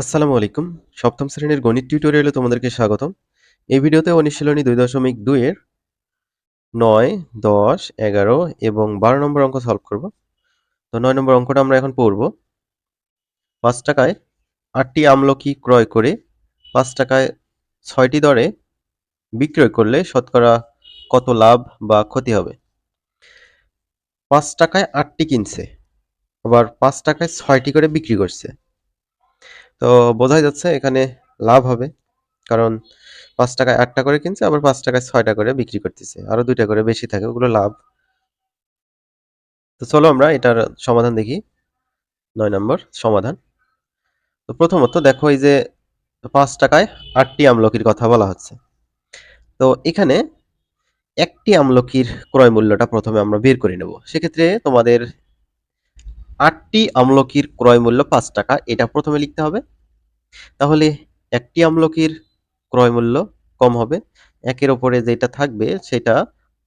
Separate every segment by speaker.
Speaker 1: আসসালামু আলাইকুম। সপ্তম শ্রেণির গণিত টিউটোরিয়ালে তোমাদেরকে স্বাগতম। এই ভিডিওতে অনুশীলনী দুই দশমিক দুইয়ের নয়, দশ, এগারো এবং বারো নম্বর অঙ্ক সলভ করব। তো নয় নম্বর অঙ্কটা আমরা এখন পড়ব। পাঁচ টাকায় আটটি আমলকি ক্রয় করে পাঁচ টাকায় ছয়টি দরে বিক্রয় করলে শতকরা কত লাভ বা ক্ষতি হবে? পাঁচ টাকায় আটটি কিনছে, আবার পাঁচ টাকায় ছয়টি করে বিক্রি করছে। তো বোঝাই যাচ্ছে এখানে লাভ হবে। কারণ পাঁচ টাকায় আটটা করে কিনছে, আবার পাঁচ টাকায় ছয়টা করে বিক্রি করতেছে। আরও দুইটা করে বেশি থাকে, ওগুলো লাভ। তো চলো আমরা এটার সমাধান দেখি। নয় নম্বর সমাধান। তো প্রথমত দেখো এই যে পাঁচ টাকায় আটটি আমলকির কথা বলা হচ্ছে। তো এখানে একটি আমলকির ক্রয় মূল্যটা প্রথমে আমরা বের করে নেব। সেক্ষেত্রে তোমাদের আটটি আমলকির ক্রয় মূল্য পাঁচ টাকা, এটা প্রথমে লিখতে হবে। তাহলে একটি আমলকির ক্রয় মূল্য কম হবে। একের ওপরে যেটা থাকবে সেটা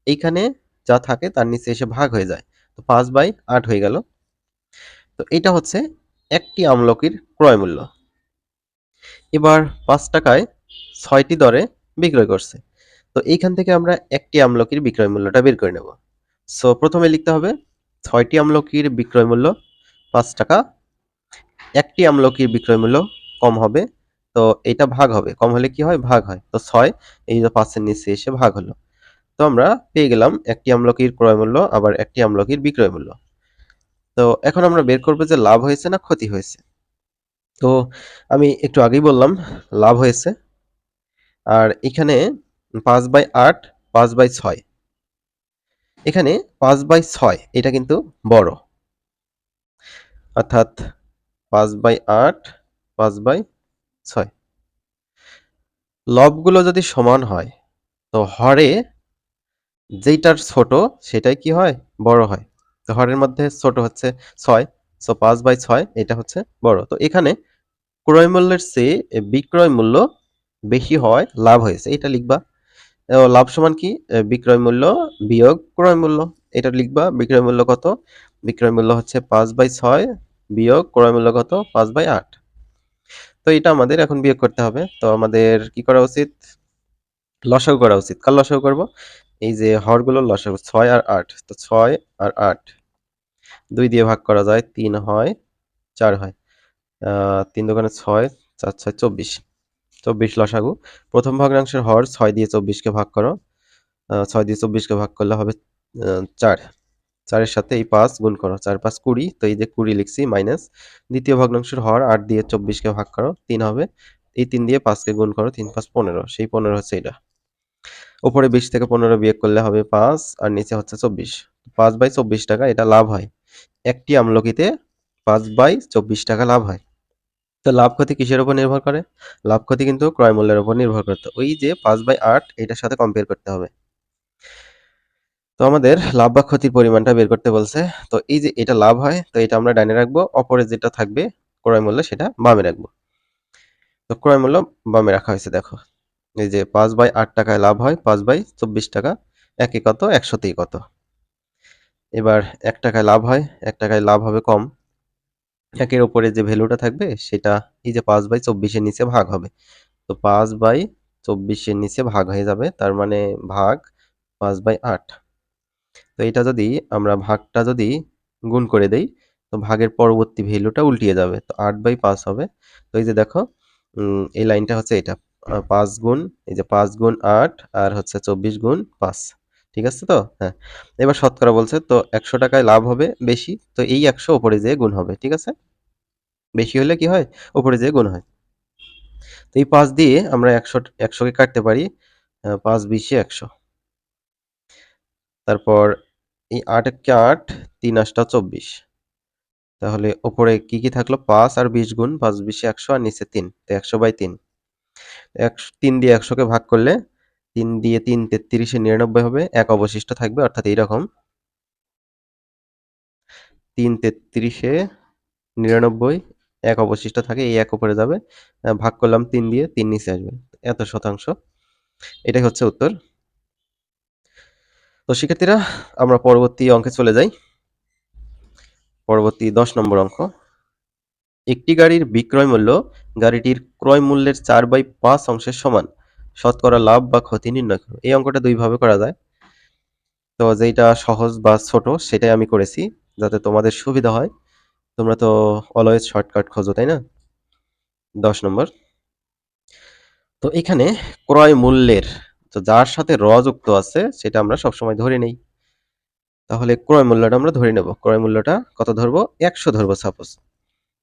Speaker 1: এইখানে যা থাকে তার নিচে এসে ভাগ হয়ে যায়। তো পাঁচ বাই আট হয়ে গেল। তো এটা হচ্ছে একটি আমলকির ক্রয় মূল্য। এবার পাঁচ টাকায় ছয়টি দরে বিক্রয় করছে। তো এইখান থেকে আমরা একটি আমলকির বিক্রয় মূল্যটা বের করে নেব। সো প্রথমে লিখতে হবে ছয়টি আমলকির বিক্রয় মূল্য পাঁচ টাকা, একটি আমলকির বিক্রয় মূল্য কম হবে, তো এটা ভাগ হবে। কম হলে কি হয়? ভাগ হয়। তো ছয়, এই যে পাঁচের নিচে এসে ভাগ হলো। তো আমরা পেয়ে গেলাম একটি আমলকির ক্রয় মূল্য, আবার একটি আমলকির বিক্রয় মূল্য। তো এখন আমরা বের করব যে লাভ হয়েছে না ক্ষতি হয়েছে। তো আমি একটু আগেই বললাম, লাভ হয়েছে। আর এখানে পাঁচ বাই আট, পাঁচ বাই ছয়। এখানে পাঁচ বাই ছয়, এটা কিন্তু বড়। অর্থাৎ পাঁচ বাই আট, পাঁচ বাই ছয়। লবগুলো যদি সমান হয়, তো হরে যেইটার ছোট, সেটাই কি হয়? বড় হয়। তো হরের মধ্যে ছোট হচ্ছে ছয়, সো পাঁচ বাই ছয়, এটা হচ্ছে বড়। তো এখানে ক্রয় মূল্যের চেয়ে বিক্রয় মূল্য বেশি হয়, লাভ হয়েছে। এটা লিখবা লাভ সমান কি? বিক্রয় মূল্য বিয়োগ ক্রয় মূল্য। এটা লিখবা, বিক্রয় মূল্য কত? বিক্রয় মূল্য হচ্ছে পাঁচ বাই ছয় বিয়োগ ক্রয় মূল্য কত? পাঁচ বাই আট। তো এটা আমাদের এখন বিয়োগ করতে হবে। তো আমাদের কি করা উচিত? লসাগু করা উচিত। কার লসাগু করব? এই যে হরগুলোর লসাগু, ছয় আর আট। তো ছয় আর আট দুই দিয়ে ভাগ করা যায়, তিন হয়, চার হয়। তিন দোকানে ছয়, চার, ছয়, চব্বিশ। চব্বিশ লসাগু। প্রথম ভগ্নাংশের হর ছয় দিয়ে চব্বিশকে ভাগ করো। ছয় দিয়ে চব্বিশকে ভাগ করলে হবে চার। চারের সাথে এই পাঁচ গুণ করো, চার পাঁচ কুড়ি। তো এই যে কুড়ি লিখছি মাইনাস দ্বিতীয় ভগ্নাংশের হর আট দিয়ে চব্বিশকে ভাগ করো, তিন হবে। এই তিন দিয়ে পাঁচকে গুণ করো, তিন পাঁচ পনেরো। সেই পনেরো হচ্ছে এটা উপরে বিশ থেকে পনেরো বিয়োগ করলে হবে পাঁচ, আর নিচে হচ্ছে চব্বিশ। পাঁচ বাই চব্বিশ টাকা, এটা লাভ হয়। একটি আমলকিতে পাঁচ বাই চব্বিশ টাকা লাভ হয়। তো লাভ ক্ষতি কিসের উপর নির্ভর করে? লাভ ক্ষতি কিন্তু ক্রয় মূল্যের উপর নির্ভর করতে ওই যে পাঁচ বাই আট, এটার সাথে কম্পেয়ার করতে হবে। তো আমাদের লাভ বা ক্ষতির পরিমাণটা বের করতে বলছে। তো এই যে এটা লাভ হয়, তো এটা আমরা ডাইনে রাখব। অপরে যেটা থাকবে, ক্রয় মূল্য সেটা বামে রাখব। তো ক্রয় মূল্য বামে রাখা হয়েছে, দেখো। এই যে পাঁচ বাই আট টাকায় লাভ হয়, পাঁচ বাই চব্বিশ টাকা। একে কত? একশোতেই কত? এবার এক টাকায় লাভ হয়, এক টাকায় লাভ হবে কম। একের ওপরে যে ভ্যালুটা থাকবে, সেটা এই যে পাঁচ বাই চব্বিশের নিচে ভাগ হবে। তো পাঁচ বাই চব্বিশের নিচে ভাগ হয়ে যাবে, তার মানে ভাগ পাঁচ বাই আট। তো এটা যদি আমরা ভাগটা যদি গুণ করে দেই, তো ভাগের পরবর্তী ভ্যালুটা উল্টিয়ে যাবে, তো আট বাই পাঁচ হবে। তো এই যে দেখো এই লাইনটা হচ্ছে এটা পাঁচ গুণ, এই যে পাঁচ গুণ আট, আর হচ্ছে চব্বিশ গুণ পাঁচ। ঠিক আছে তো? হ্যাঁ। এবার শতকরা বলছে, তো একশো টাকায় লাভ হবে বেশি, তো এই একশো ওপরে যেয়ে গুণ হবে। ঠিক আছে? বেশি হলে কি হয়? ওপরে যেয়ে গুণ হয়। তো এই পাঁচ দিয়ে আমরা একশো, একশোকে কাটতে পারি পাঁচ বিশে একশো। তারপর এই আট আট, তিন আটটা চব্বিশ। তাহলে ওপরে কি কি থাকল? পাঁচ আর বিশ গুণ, পাঁচ বিশে একশো আর নিচে তিন, তো একশো বাই তিন। একশো, তিন দিয়ে একশোকে ভাগ করলে তিন দিয়ে তিন তেত্রিশে নিরানব্বই হবে, এক অবশিষ্ট থাকবে, অর্থাৎ এইরকম। তিন তেত্রিশে নিরানব্বই, এক অবশিষ্ট থাকে, এই এক উপরে যাবে। ভাগ করলাম তিন দিয়ে তিন নিচে আসবে, এত শতাংশ। এটাই হচ্ছে উত্তর। তো শিক্ষার্থীরা, আমরা পরবর্তী অঙ্কে চলে যাই। পরবর্তী দশ নম্বর অঙ্ক। একটি গাড়ির বিক্রয় মূল্য গাড়িটির ক্রয় মূল্যের চার বাই পাঁচ অংশের সমান। শতকরা লাভ বা ক্ষতি নির্ণয় করো। এই অঙ্কটা দুইভাবে করা যায়। তো যেটা সহজ বা ছোট, সেটাই আমি করেছি যাতে তোমাদের সুবিধা হয়। তোমরা তো অলওয়েজ শর্টকাট খোঁজো, তাই না? দশ নম্বর। তো এখানে ক্রয় মূল্যের, তো যার সাথে র যুক্ত আছে, সেটা আমরা সবসময় ধরে নেই। তাহলে ক্রয় মূল্যটা আমরা ধরে নেব। ক্রয় মূল্যটা কত ধরবো? একশো ধরবো সাপোজ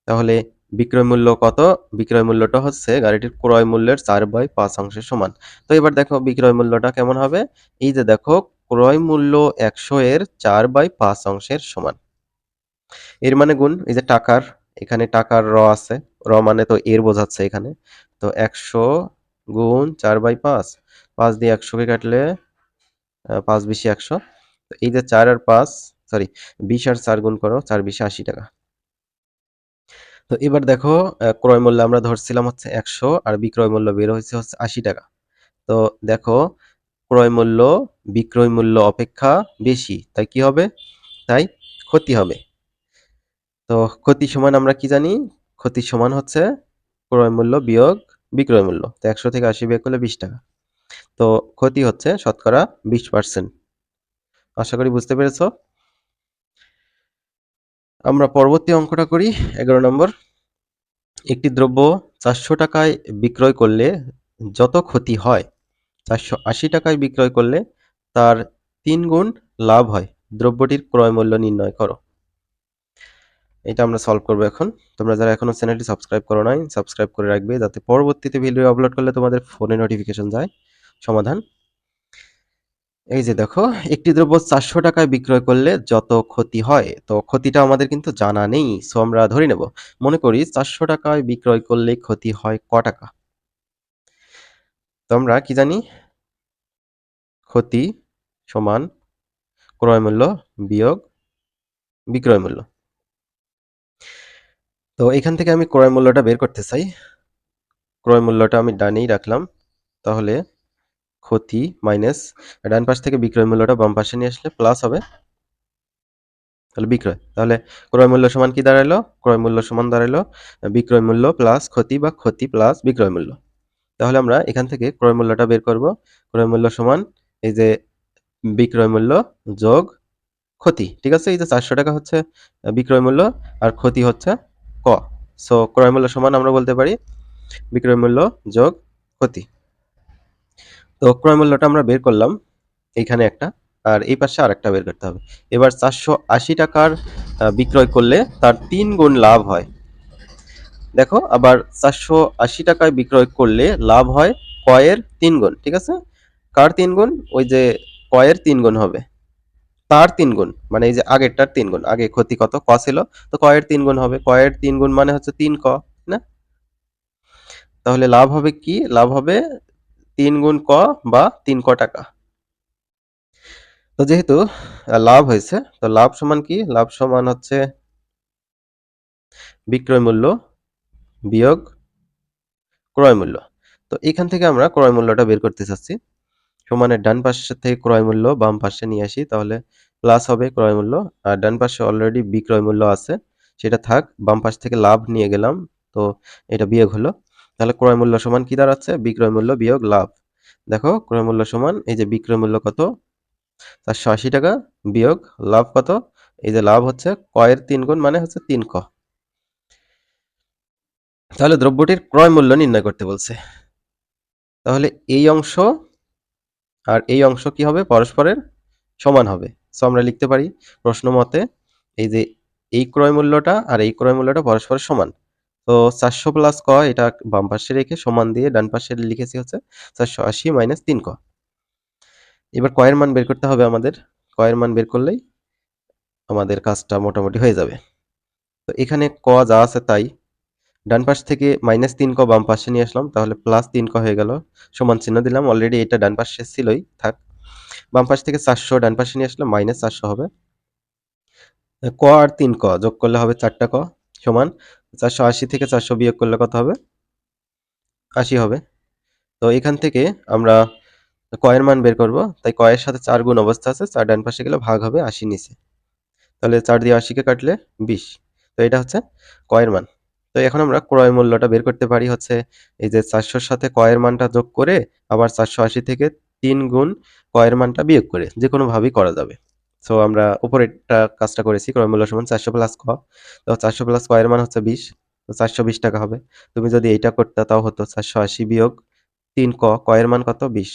Speaker 1: তাহলে বিক্রয় মূল্য কত? বিক্রয় মূল্যটা হচ্ছে গাড়িটির ক্রয় মূল্যের চার বাই পাঁচ অংশের সমান। তো এবার দেখো বিক্রয় মূল্যটা কেমন হবে? এই যে দেখো, ক্রয় মূল্য একশো এর চার বাই পাঁচ অংশের সমান। এর মানে গুণ, এই যে টাকার, এখানে টাকার র আছে। র মানে তো এর বোঝাচ্ছে এখানে। তো একশো গুণ চার বাই পাঁচ পাঁচ দিয়ে একশোকে কাটলে পাঁচ বিশে একশো। এই যে চার আর পাঁচ সরি বিশ আর চার গুণ করো, চার বিশে আশি টাকা। তো এবার দেখো ক্রয় মূল্য আমরা ধরছিলাম হচ্ছে একশো আর বিক্রয় মূল্য বের হয়েছে হচ্ছে আশি টাকা। তো দেখো, ক্রয় মূল্য, বিক্রয় মূল্য অপেক্ষা বেশি, তাই কি হবে? তাই ক্ষতি হবে। তো ক্ষতি সমান আমরা কি জানি? ক্ষতি সমান হচ্ছে ক্রয় মূল্য বিয়োগ বিক্রয় মূল্য। তো একশো থেকে আশি বিয়োগ করলে বিশ টাকা। তো ক্ষতি হচ্ছে শতকরা বিশ পার্সেন্ট আশা করি বুঝতে পেরেছ? আমরা পরবর্তী অঙ্কটা করি। এগারো নম্বর। একটি দ্রব্য চারশো টাকায় বিক্রয় করলে যত ক্ষতি হয়, চারশো আশি টাকায় বিক্রয় করলে তার তিন গুণ লাভ হয়। দ্রব্যটির ক্রয় মূল্য নির্ণয় করো। এটা আমরা সলভ করব এখন। তোমরা যারা এখনও চ্যানেলটি সাবস্ক্রাইব করো নাই সাবস্ক্রাইব করে রাখবে যাতে পরবর্তীতে ভিডিও আপলোড করলে তোমাদের ফোনে নোটিফিকেশন যায়। সমাধান। এই যে দেখো, একটি দ্রব্য চারশো টাকায় বিক্রয় করলে যত ক্ষতি হয়, তো ক্ষতিটা আমাদের কিন্তু জানা নেই সো আমরা ধরে নেব। মনে করি চারশো টাকায় বিক্রয় করলে ক্ষতি হয় ক টাকা? তো আমরা কি জানি? ক্ষতি সমান ক্রয় মূল্য বিয়োগ বিক্রয় মূল্য। তো এখান থেকে আমি ক্রয় মূল্যটা বের করতে চাই। ক্রয় মূল্যটা আমি ডানেই রাখলাম, তাহলে ক্ষতি মাইনাস ডান পাশ থেকে বিক্রয় মূল্যটা বাম পাশে নিয়ে আসলে প্লাস হবে। তাহলে বিক্রয়। তাহলে ক্রয় মূল্য সমান কি দাঁড়াল? ক্রয় মূল্য সমান দাঁড়াল। বিক্রয় মূল্য প্লাস ক্ষতি বা ক্ষতি প্লাস বিক্রয় মূল্য। তাহলে আমরা এখান থেকে ক্রয় মূল্যটা বের করব। ক্রয় মূল্য সমান এই যে বিক্রয় মূল্য যোগ ক্ষতি। ঠিক আছে? এই যে চারশো টাকা হচ্ছে বিক্রয় মূল্য আর ক্ষতি হচ্ছে ক। সো ক্রয় মূল্য সমান আমরা বলতে পারি বিক্রয় মূল্য যোগ ক্ষতি। তো ক্রয় মূল্যটা আমরা বের করলাম এইখানে একটা, আর এই পাশে আর একটা বের করতে হবে। এবার চারশো আশি টাকার বিক্রয় করলে তার তিন গুণ লাভ হয়। দেখো, আবার চারশো আশি টাকায় বিক্রয় করলে লাভ হয় কয়ের তিন গুণ, ঠিক আছে? কার তিন গুণ? ওই যে কয়ের তিন গুণ হবে। তার তিন গুণ মানে এই যে আগেরটার তিন গুণ, আগে ক্ষতি কত? ক ছিল। তো কয়ের তিন গুণ হবে। কয়ের তিন গুণ মানে হচ্ছে তিন ক, না? তাহলে লাভ হবে কি? লাভ হবে তিন গুণ ক বা তিন ক টাকা। তো যেহেতু লাভ হয়েছে, তো লাভ সমান কি? লাভ সমান হচ্ছে বিক্রয় মূল্য বিয়োগ ক্রয় মূল্য। তো এখান থেকে আমরা ক্রয় মূল্যটা বের করতে চাচ্ছি। সমানের ডান পাশের থেকে ক্রয় মূল্য বাম পাশে নিয়ে আসি, তাহলে প্লাস হবে ক্রয় মূল্য। আর ডান পাশে অলরেডি বিক্রয় মূল্য আছে, সেটা থাক, বাম পাশ থেকে লাভ নিয়ে গেলাম, তো এটা বিয়োগ হলো। তাহলে ক্রয় মূল্য সমান কি দাঁড়াচ্ছে? বিক্রয় মূল্য বিয়োগ লাভ। দেখো, ক্রয় মূল্য সমান, এই যে বিক্রয় মূল্য কত? চারশো আশি টাকা বিয়োগ লাভ কত? এই যে লাভ হচ্ছে কয়ের তিন গুণ মানে হচ্ছে তিন ক। তাহলে দ্রব্যটির ক্রয় মূল্য নির্ণয় করতে বলছে। তাহলে এই অংশ আর এই অংশ কি হবে? পরস্পরের সমান হবে। সো আমরা লিখতে পারি প্রশ্ন মতে, এই যে এই ক্রয় মূল্যটা আর এই ক্রয় মূল্যটা পরস্পরের সমান। তো চারশো প্লাস ক, এটা বাম পাশে রেখে সমান দিয়ে ডান পাশে লিখেছি হচ্ছে চারশো আশি মাইনাস তিন ক। এবার কয়ের মান বের করতে হবে আমাদের। কয়ের মান বের করলেই আমাদের কাজটা মোটামুটি হয়ে যাবে। তো এখানে ক যা আছে তাই। ডান পাশ থেকে মাইনাস তিন ক বাম পাশে নিয়ে আসলাম, তাহলে প্লাস তিন ক হয়ে গেল। সমান চিহ্ন দিলাম অলরেডি এটা ডান পাশে ছিলই, থাক। বাম পাশ থেকে চারশো, ডান পাশে নিয়ে আসলে মাইনাস চারশো হবে। ক আর তিন ক যোগ করলে হবে চারটা ক। সমান চারশো আশি থেকে চারশো বিয়োগ করলে কত হবে? আশি হবে। তো এখান থেকে আমরা কয়ের মান বের করব। তাই কয়ের সাথে চার গুণ অবস্থা আছে, চার ডান পাশে গেলে ভাগ হবে আশি নিচে। তাহলে চার দিয়ে আশিকে কাটলে বিশ। তো এটা হচ্ছে কয়ের মান। তো এখন আমরা ক্রয় মূল্যটা বের করতে পারি হচ্ছে এই যে চারশোর সাথে কয়ের মানটা যোগ করে আবার চারশো আশি থেকে তিন গুণ কয়ের মানটা বিয়োগ করে। যে কোনোভাবেই করা যাবে। সো আমরা উপরেরটা কাজটা করেছি ক্রয় মূল্য সমান চারশো প্লাস ক। তো চারশো প্লাস কয়ের মান হচ্ছে বিশ, তো চারশো বিশ টাকা হবে। তুমি যদি এইটা করতে, তাও হতো চারশো আশি বিয়োগ তিন ক কয়ের মান কত? বিশ।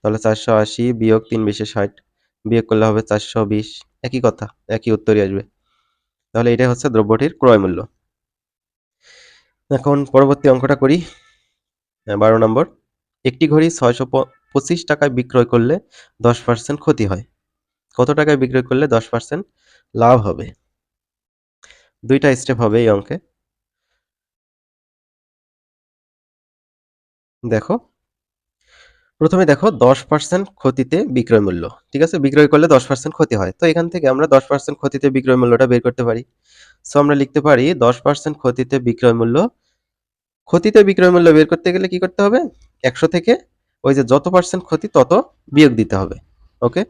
Speaker 1: তাহলে চারশো আশি বিয়োগ তিন বিশে ষাট, বিয়োগ করলে হবে চারশো বিশ। একই কথা, একই উত্তরই আসবে। তাহলে এটাই হচ্ছে দ্রব্যটির ক্রয় মূল্য এখন পরবর্তী অঙ্কটা করি। বারো নম্বর। একটি ঘড়ি ছয়শো পঁচিশ টাকায় বিক্রয় করলে দশ পার্সেন্ট ক্ষতি হয়। কত টাকায় বিক্রয় করলে দশ পার্সেন্ট লাভ হবে? দুইটা স্টেপ হবে এই অঙ্কে। দেখো, প্রথমে দেখো দশ পার্সেন্ট ক্ষতিতে বিক্রয় মূল্য, ঠিক আছে? বিক্রয় করলে দশ পার্সেন্ট ক্ষতি হয়। তো এখান থেকে আমরা দশ পার্সেন্ট ক্ষতিতে বিক্রয় মূল্যটা বের করতে পারি। সো আমরা লিখতে পারি দশ পার্সেন্ট ক্ষতিতে বিক্রয় মূল্য। ক্ষতিতে বিক্রয় মূল্য বের করতে গেলে কি করতে হবে? একশো থেকে ওই যে যত পার্সেন্ট ক্ষতি, তত বিয়োগ দিতে হবে। ওকে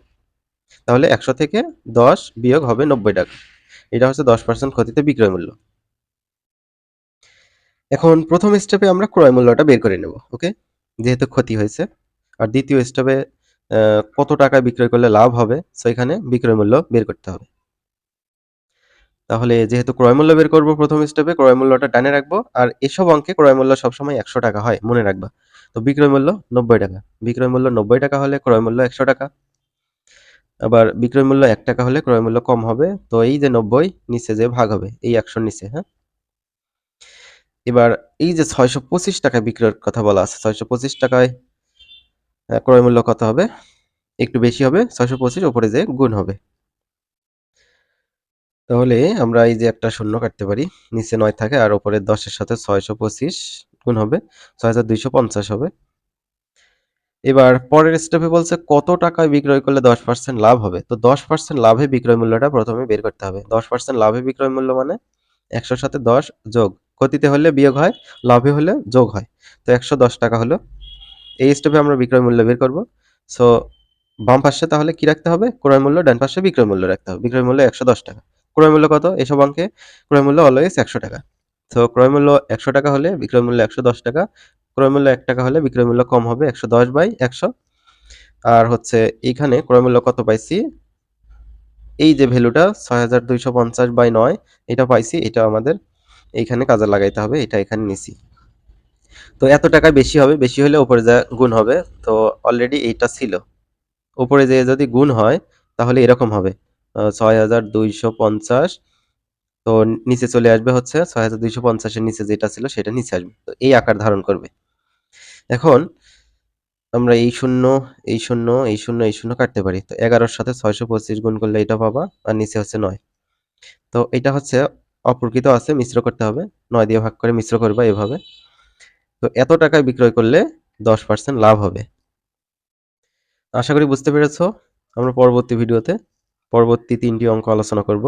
Speaker 1: তাহলে একশো থেকে দশ বিয়োগ হবে নব্বই টাকা। এটা হচ্ছে দশ পার্সেন্ট ক্ষতিতে বিক্রয় মূল্য। এখন প্রথম স্টেপে আমরা ক্রয় মূল্যটা বের করে নেব ওকে যেহেতু ক্ষতি হয়েছে। আর দ্বিতীয় স্টেপে কত টাকায় বিক্রয় করলে লাভ হবে সো এখানে বিক্রয় মূল্য বের করতে হবে। তাহলে যেহেতু ক্রয় মূল্য বের করব প্রথম স্টেপে ক্রয় মূল্যটা ডানে রাখব, আর এসব অঙ্কে ক্রয় মূল্য সবসময় একশো টাকা হয়, মনে রাখবা। তো বিক্রয় মূল্য নব্বই টাকা। বিক্রয় মূল্য নব্বই টাকা হলে ক্রয় মূল্য একশো টাকা। আবার বিক্রয় মূল্য এক টাকা হলে ক্রয় মূল্য কম হবে, তো এই যে নব্বই, নিচে যে ভাগ হবে, এই একশোর নিচে হ্যাঁ? এবার এই যে ছয়শো পঁচিশ টাকায় বিক্রয়ের কথা বলা আছে, ছয়শো পঁচিশ টাকায় ক্রয় মূল্য কত হবে? একটু বেশি হবে, ছয়শো পঁচিশ ওপরে যে গুণ হবে। তাহলে আমরা এই যে একটা শূন্য কাটতে পারি, নিচে নয় থাকে আর ওপরে দশের সাথে ছয়শো পঁচিশ গুণ হবে, ছয় হাজার দুইশো পঞ্চাশ হবে। এবার পরের স্টেপে বলছে কত টাকায় বিক্রয় করলে দশ পার্সেন্ট লাভ হবে? তো দশ পার্সেন্ট লাভে বিক্রয় মূল্যটা প্রথমে বের করতে হবে। দশ পার্সেন্ট লাভে বিক্রয় মূল্য মানে একশোর সাথে দশ যোগ। ক্ষতিতে হলে বিয়োগ হয়, লাভে হলে যোগ হয়। তো একশো দশ টাকা হলো। এই স্টেপে আমরা বিক্রয় মূল্য বের করব। সো বাম পাশে তাহলে কি রাখতে হবে? ক্রয় মূল্য, ডান পাশে বিক্রয় মূল্য রাখতে হবে। বিক্রয় মূল্য একশো দশ টাকা। ক্রয় মূল্য কত? এসব অঙ্কে ক্রয় মূল্য অলওয়েজ একশো টাকা। তো ক্রয় মূল্য একশো টাকা হলে বিক্রয় মূল্য একশো দশ টাকা। ক্রয় মূল্য এক টাকা হলে বিক্রয় মূল্য কম হবে একশো দশ বাই একশো। আর হচ্ছে এইখানে ক্রয় মূল্য কত পাইছি? এই যে ভ্যালুটা ছয় হাজার দুইশো পঞ্চাশ বাই নয়, এটা পাইছি, এটা আমাদের এইখানে কাজে লাগাইতে হবে, এটা এখানে নিছি। তো এত টাকা বেশি হবে, বেশি হলে উপরে যা গুণ হবে, তো অলরেডি এইটা ছিল। উপরে যে যদি গুণ হয়, তাহলে এরকম হবে। ছয় হাজার দুইশো পঞ্চাশ, তো নিচে চলে আসবে হচ্ছে ছয় হাজার দুইশো পঞ্চাশের নিচে যেটা ছিল সেটা নিচে আসবে। তো এই আকার ধারণ করবে। এখন আমরা এই শূন্য এই শূন্য এই শূন্য এই শূন্য কাটতে পারি। তো এগারোর সাথে ছয়শো পঁচিশ গুণ করলে এটা পাবা, আর নিচে হচ্ছে নয়। তো এটা হচ্ছে অপ্রকৃত আছে, মিশ্র করতে হবে। নয় দিয়ে ভাগ করে মিশ্র করবা এভাবে। তো এত টাকায় বিক্রয় করলে দশ পার্সেন্ট লাভ হবে। আশা করি বুঝতে পেরেছ। আমরা পরবর্তী ভিডিওতে পরবর্তী তিনটি অঙ্ক আলোচনা করব।